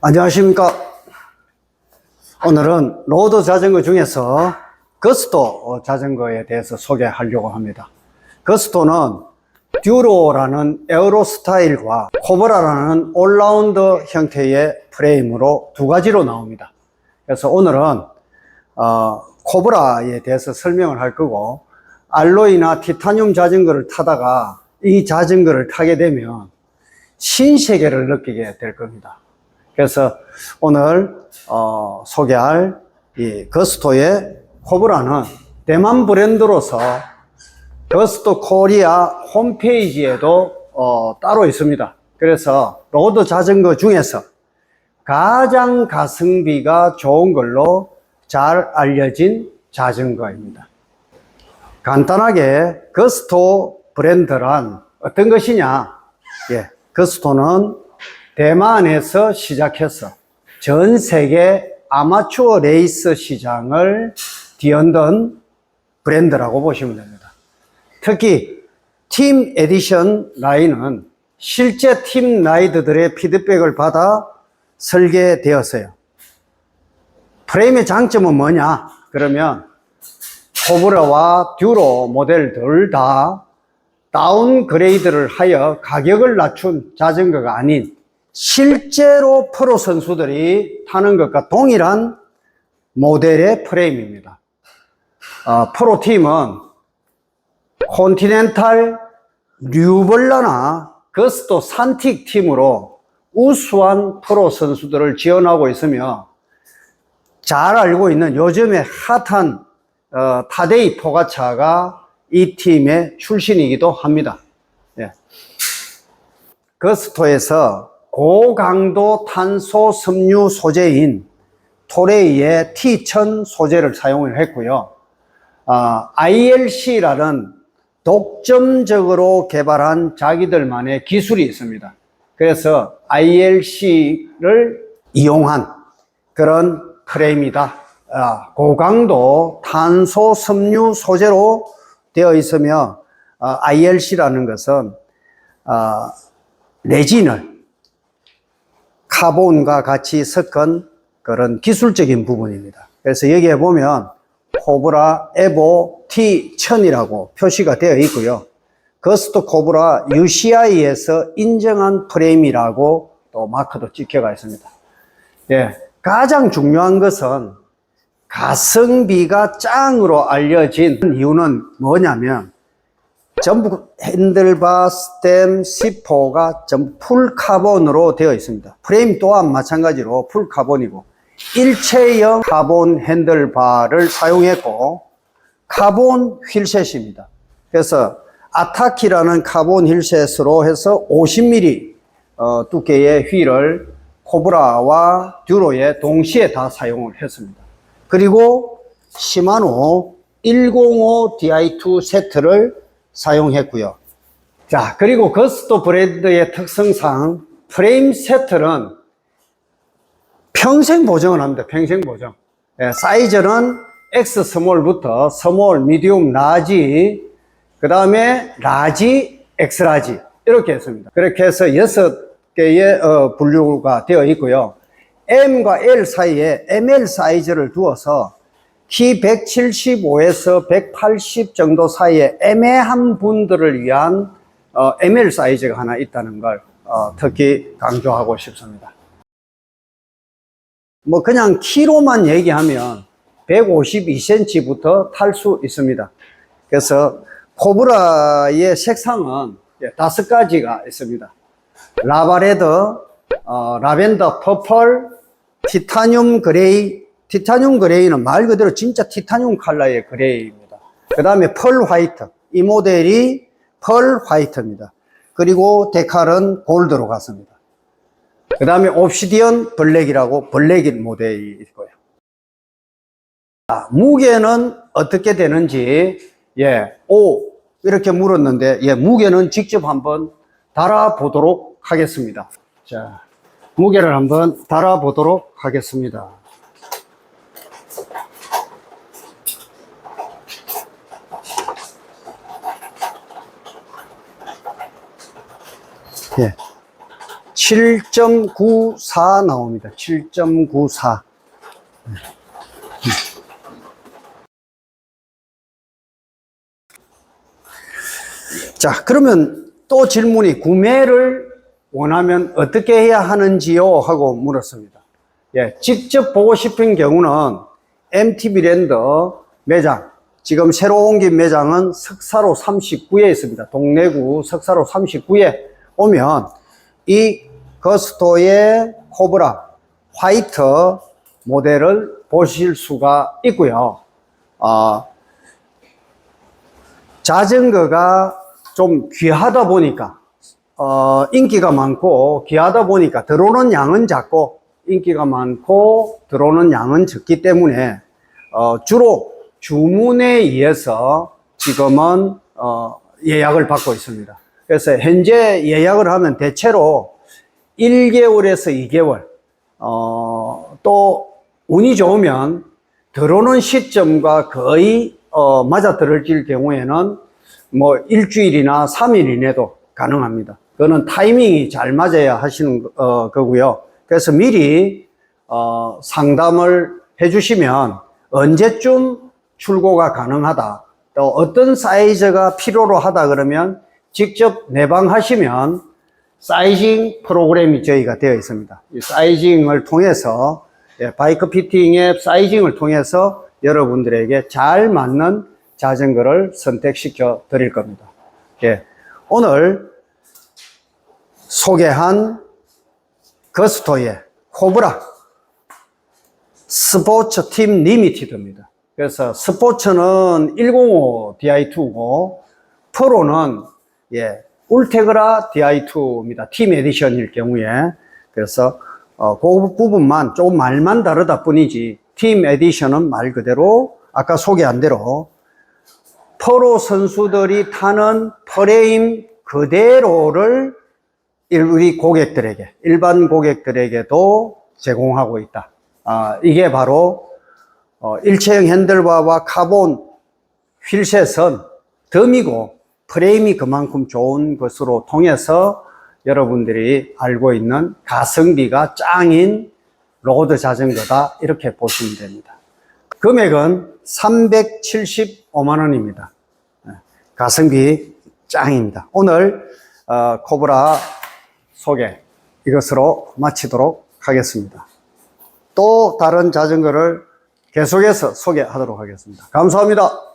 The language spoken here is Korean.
안녕하십니까. 오늘은 로드 자전거 중에서 거스토 자전거에 대해서 소개하려고 합니다. 거스토는 듀로라는 에어로 스타일과 코브라라는 올라운드 형태의 프레임으로 두 가지로 나옵니다. 그래서 오늘은 어, 코브라에 대해서 설명을 할 거고 알로이나 티타늄 자전거를 타다가 이 자전거를 타게 되면 신세계를 느끼게 될 겁니다. 그래서 오늘 어, 소개할 이 거스토의 코브라는 대만 브랜드로서 거스토 코리아 홈페이지에도 어, 따로 있습니다. 그래서 로드 자전거 중에서 가장 가성비가 좋은 걸로 잘 알려진 자전거입니다. 간단하게 거스토 브랜드란 어떤 것이냐? 예, 거스토는 대만에서 시작해서 전 세계 아마추어 레이스 시장을 뒤흔든 브랜드라고 보시면 됩니다. 특히 팀 에디션 라인은 실제 팀 라이드들의 피드백을 받아 설계되었어요. 프레임의 장점은 뭐냐? 그러면 코브라와 듀로 모델 둘 다 다운그레이드를 하여 가격을 낮춘 자전거가 아닌 실제로 프로 선수들이 타는 것과 동일한 모델의 프레임입니다. 어, 프로팀은 콘티넨탈, 류벌라나 거스토 산틱 팀으로 우수한 프로 선수들을 지원하고 있으며 잘 알고 있는 요즘에 핫한 어, 타데이 포가차가 이 팀의 출신이기도 합니다. 예. 거스토에서 고강도 탄소 섬유 소재인 토레이의 T1000 소재를 사용을 했고요. 아, ILC라는 독점적으로 개발한 자기들만의 기술이 있습니다. 그래서 ILC를 이용한 그런 프레임이다. 아, 고강도 탄소 섬유 소재로 되어 있으며 아, ILC라는 것은 아, 레진을 카본과 같이 섞은 그런 기술적인 부분입니다. 그래서 여기에 보면 코브라 에보 T1000이라고 표시가 되어 있고요. 거스트 코브라 UCI에서 인정한 프레임이라고 또 마크도 찍혀가 있습니다. 예, 가장 중요한 것은 가성비가 짱으로 알려진 이유는 뭐냐면 전부 핸들바, 스템, 시포가 전부 풀 카본으로 되어 있습니다. 프레임 또한 마찬가지로 풀 카본이고 일체형 카본 핸들바를 사용했고 카본 휠셋입니다. 그래서 아타키라는 카본 휠셋으로 해서 50mm 어, 두께의 휠을 코브라와 듀로에 동시에 다 사용을 했습니다. 그리고 시마노 105 DI2 세트를 사용했고요. 자, 그리고 거스토 브랜드의 특성상 프레임 세트는 평생 보정을 합니다. 평생 보정. 예, 사이즈는 X 스몰부터 스몰, 미디움, 라지, 그 다음에 라지, X 라지 이렇게 했습니다. 그렇게 해서 여섯 개의 어, 분류가 되어 있고요. M과 L 사이에 ML 사이즈를 두어서 키 175에서 180 정도 사이에 애매한 분들을 위한 어, ML 사이즈가 하나 있다는 걸 어, 특히 강조하고 싶습니다. 뭐 그냥 키로만 얘기하면 152cm부터 탈 수 있습니다. 그래서 코브라의 색상은 예, 다섯 가지가 있습니다. 라바레드, 어, 라벤더 퍼플, 티타늄 그레이, 티타늄 그레이는 말 그대로 진짜 티타늄 컬러의 그레이입니다. 그 다음에 펄 화이트. 이 모델이 펄 화이트입니다. 그리고 데칼은 골드로 갔습니다. 그 다음에 옵시디언 블랙이라고 블랙 모델이 있고요. 자, 무게는 어떻게 되는지, 예, 오, 이렇게 물었는데, 예, 무게는 직접 한번 달아보도록 하겠습니다. 자, 무게를 한번 달아보도록 하겠습니다. 예. 7.94 나옵니다. 7.94. 자, 그러면 또 질문이 구매를 원하면 어떻게 해야 하는지요? 하고 물었습니다. 예, 직접 보고 싶은 경우는 MTB랜드 매장, 지금 새로 옮긴 매장은 석사로 39에 있습니다. 동래구 석사로 39에 오면 이 거스토의 코브라 화이트 모델을 보실 수가 있고요. 어, 자전거가 좀 귀하다 보니까 어, 인기가 많고 귀하다 보니까 들어오는 양은 작고 인기가 많고 들어오는 양은 적기 때문에 어, 주로 주문에 의해서 지금은 어, 예약을 받고 있습니다. 그래서 현재 예약을 하면 대체로 1개월에서 2개월 어, 또 운이 좋으면 들어오는 시점과 거의 어, 맞아 들어질 경우에는 뭐 일주일이나 3일 이내도 가능합니다. 그거는 타이밍이 잘 맞아야 하시는 어, 거고요. 그래서 미리 어, 상담을 해주시면 언제쯤 출고가 가능하다. 또 어떤 사이즈가 필요로 하다 그러면 직접 내방하시면 사이징 프로그램이 저희가 되어 있습니다. 이 사이징을 통해서 예, 바이크 피팅 앱 사이징을 통해서 여러분들에게 잘 맞는 자전거를 선택시켜 드릴 겁니다. 예, 오늘 소개한 거스토의 코브라 스포츠 팀 리미티드입니다. 그래서 스포츠는 105 DI2고 프로는 예, 울테그라 DI2입니다. 팀 에디션일 경우에 그래서 어, 그 부분만 조금 말만 다르다 뿐이지 팀 에디션은 말 그대로 아까 소개한 대로 프로 선수들이 타는 프레임 그대로를 일- 우리 고객들에게 일반 고객들에게도 제공하고 있다. 아, 이게 바로 어, 일체형 핸들바와 카본 휠셋은 덤이고 프레임이 그만큼 좋은 것으로 통해서 여러분들이 알고 있는 가성비가 짱인 로드 자전거다 이렇게 보시면 됩니다. 금액은 375만 원입니다. 네, 가성비 짱입니다. 오늘 어, 코브라 소개 이것으로 마치도록 하겠습니다. 또 다른 자전거를 계속해서 소개하도록 하겠습니다. 감사합니다.